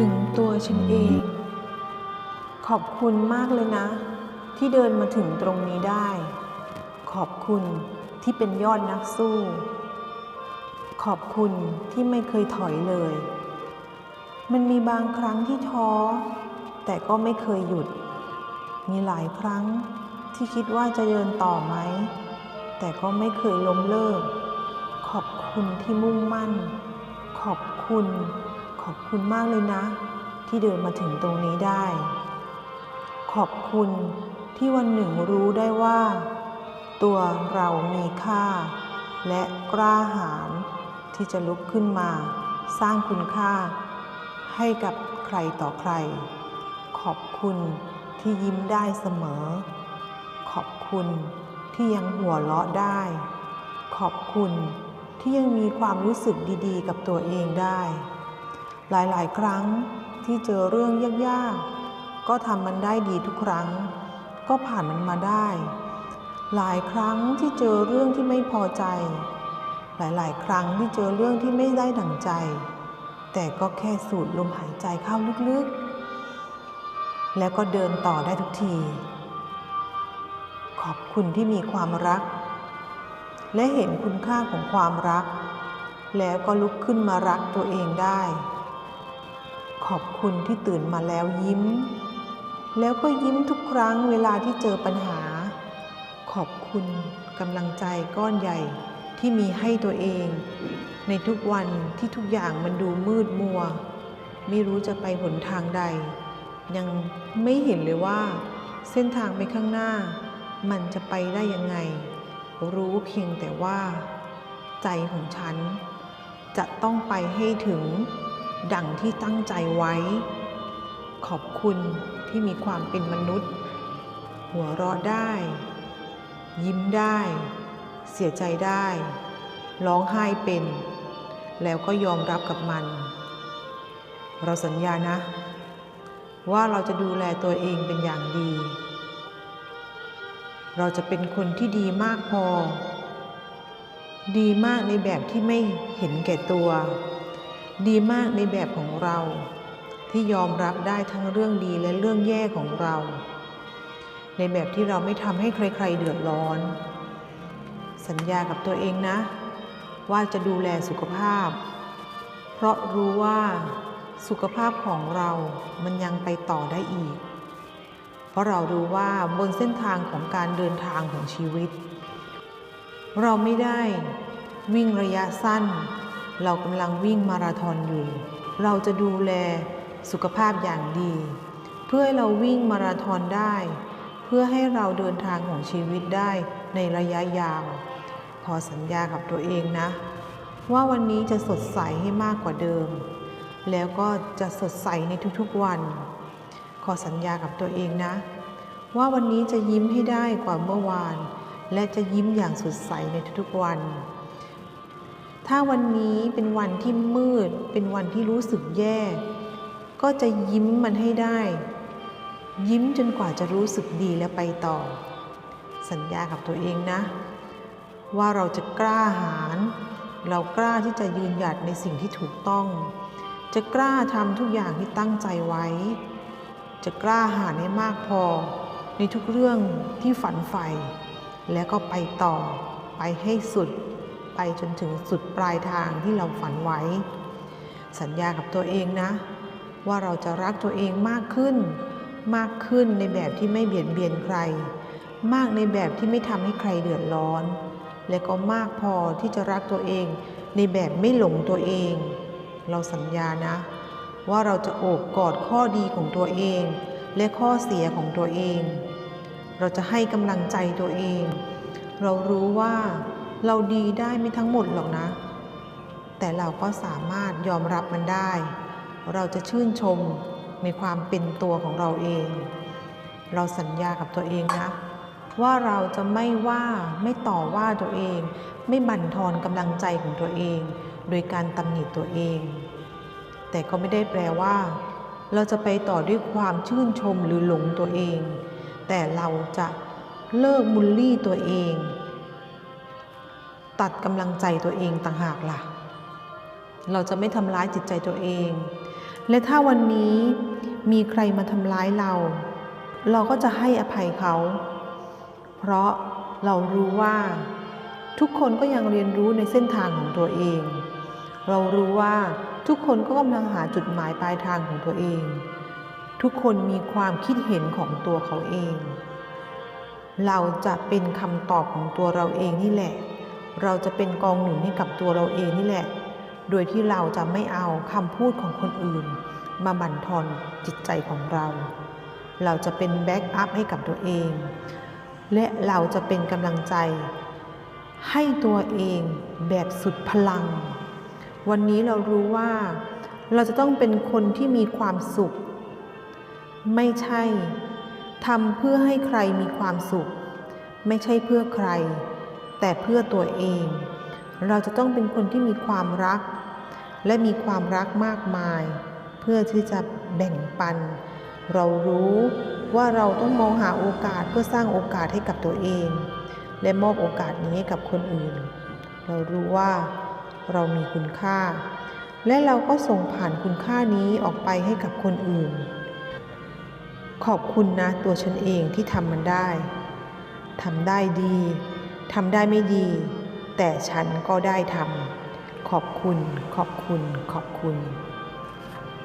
ถึงตัวฉันเอง ขอบคุณมากเลยนะ ที่เดินมาถึงตรงนี้ได้ ขอบคุณที่เป็นยอดนักสู้ ขอบคุณที่ไม่เคยถอยเลย มันมีบางครั้งที่ท้อ แต่ก็ไม่เคยหยุด มีหลายครั้งที่คิดว่าจะเดินต่อไหม แต่ก็ไม่เคยล้มเลิก ขอบคุณที่มุ่งมั่น ขอบคุณ ขอบคุณมากเลยนะ ที่เดินมาถึงตรงนี้ได้ ขอบคุณที่วันหนึ่งรู้ได้ว่า ตัวเรามีค่า และกล้าหาญที่จะลุกขึ้นมา สร้างคุณค่า ให้กับใครต่อใคร ขอบคุณที่ยิ้มได้เสมอ ขอบคุณที่ยังหัวเราะได้ ขอบคุณที่ยังมีความรู้สึกดีๆ กับตัวเองได้ หลายๆ ครั้งที่เจอเรื่องยากๆ ก็ทำมันได้ดีทุกครั้ง ก็ผ่านมันมาได้ หลายครั้งที่เจอเรื่องที่ไม่พอใจ หลายๆ ครั้งที่เจอเรื่องที่ไม่ได้ดั่งใจ แต่ก็แค่สูดลมหายใจเข้าลึกๆ แล้วก็เดินต่อได้ทุกที ขอบคุณที่มีความรัก และเห็นคุณค่าของความรัก แล้วก็ลุกขึ้นมารักตัวเองได้ ขอบคุณที่ตื่นมาแล้วยิ้ม แล้วก็ยิ้มทุกครั้งเวลาที่เจอปัญหา ขอบคุณกำลังใจก้อนใหญ่ที่มีให้ตัวเอง ในทุกวันที่ทุกอย่างมันดูมืดมัว ไม่รู้จะไปหนทางใด ยังไม่เห็นเลยว่า เส้นทางไปข้างหน้า มันจะไปได้ยังไง รู้เพียงแต่ว่า ใจของฉันจะต้องไปให้ถึง ดังที่ตั้งใจไว้ ขอบคุณที่มีความเป็นมนุษย์ หัวเราะได้ ยิ้มได้ เสียใจได้ ร้องไห้เป็น แล้วก็ยอมรับกับมัน เราสัญญานะ ว่าเราจะดูแลตัวเองเป็นอย่างดี เราจะเป็นคนที่ดีมากพอ ดีมากในแบบที่ไม่เห็นแก่ตัว ดีมากในแบบของเรา ที่ยอมรับได้ทั้งเรื่องดีและเรื่องแย่ของเรา ในแบบที่เราไม่ทำให้ใคร ๆ เดือดร้อน สัญญากับตัวเองนะ ว่าจะดูแลสุขภาพ เพราะรู้ว่าสุขภาพของเรามันยังไปต่อได้อีก เพราะเรารู้ว่าบนเส้นทางของการเดินทางของชีวิต เราไม่ได้วิ่งระยะสั้น เรากำลังวิ่งมาราธอนอยู่ เราจะดูแลสุขภาพอย่างดี เพื่อให้เราวิ่งมาราธอนได้ เพื่อให้เราเดินทางของชีวิตได้ในระยะยาว ขอสัญญากับตัวเองนะ ว่าวันนี้จะสดใสให้มากกว่าเดิม แล้วก็จะสดใสในทุกๆวัน ขอสัญญากับตัวเองนะ ว่าวันนี้จะยิ้มให้ได้กว่าเมื่อวาน และจะยิ้มอย่างสดใสในทุกๆวัน ถ้าวันนี้เป็นวันที่มืด เป็นวันที่รู้สึกแย่ ก็จะยิ้มมันให้ได้ ยิ้มจนกว่าจะรู้สึกดีและไปต่อ สัญญากับตัวเองนะ ว่าเราจะกล้าหาญเรากล้าที่จะยืนหยัดในสิ่งที่ถูกต้อง จะกล้าทำทุกอย่างที่ตั้งใจไว้ จะกล้าหาญให้มากพอ ในทุกเรื่องที่ฝันใฝ่แล้วก็ไปต่อไปให้สุด ไปจนถึงสุดปลายทางที่เราฝันไว้ สัญญากับตัวเองนะ ว่าเราจะรักตัวเองมากขึ้น มากขึ้นในแบบที่ไม่เบียดเบียนใคร มากในแบบที่ไม่ทำให้ใครเดือดร้อน และก็มากพอที่จะรักตัวเองในแบบไม่หลงตัวเอง เราสัญญานะ ว่าเราจะโอบกอดข้อดีของตัวเอง และข้อเสียของตัวเอง เราจะให้กำลังใจตัวเอง เรารู้ว่า เราดีได้ไม่ทั้งหมดหรอกนะ แต่เราก็สามารถยอมรับมันได้ เราจะชื่นชมในความเป็นตัวของเราเอง เราสัญญากับตัวเองนะ ว่าเราจะไม่ว่าไม่ต่อว่าตัวเอง ไม่บั่นทอนกำลังใจของตัวเอง โดยการตำหนิตัวเอง แต่ก็ไม่ได้แปลว่า เราจะไปต่อด้วยความชื่นชมหรือหลงตัวเอง แต่เราจะเลิกมูลลี่ตัวเอง ตัดกำลังใจตัวเองต่างหากล่ะ เราจะไม่ทำร้ายจิตใจตัวเอง และถ้าวันนี้มีใครมาทำร้ายเรา เราก็จะให้อภัยเขา เพราะเรารู้ว่า ทุกคนก็ยังเรียนรู้ในเส้นทางของตัวเอง เรารู้ว่าทุกคนก็กำลังหาจุดหมายปลายทางของตัวเอง ทุกคนมีความคิดเห็นของตัวเขาเอง เราจะเป็นคำตอบของตัวเราเองนี่แหละ เราจะเป็นกองหนุนให้กับตัวเราเองนี่แหละ โดยที่เราจะไม่เอาคำพูดของคนอื่น มาบั่นทอนจิตใจของเรา เราจะเป็นแบ็กอัพให้กับตัวเอง และเราจะเป็นกำลังใจ ให้ตัวเองแบบสุดพลัง วันนี้เรารู้ว่า เราจะต้องเป็นคนที่มีความสุข ไม่ใช่ทำเพื่อให้ใครมีความสุข ไม่ใช่เพื่อใคร แต่เพื่อตัวเอง เราจะต้องเป็นคนที่มีความรัก และมีความรักมากมาย เพื่อที่จะแบ่งปัน เรารู้ว่าเราต้องมองหาโอกาสเพื่อสร้างโอกาสให้กับตัวเอง และมอบโอกาสนี้ให้กับคนอื่น เรารู้ว่าเรามีคุณค่า และเราก็ส่งผ่านคุณค่านี้ออกไปให้กับคนอื่น ขอบคุณนะตัวฉันเองที่ทำมันได้ทำได้ดี ทำได้ไม่ดี แต่ฉันก็ได้ทำขอบคุณ ขอบคุณ ขอบคุณ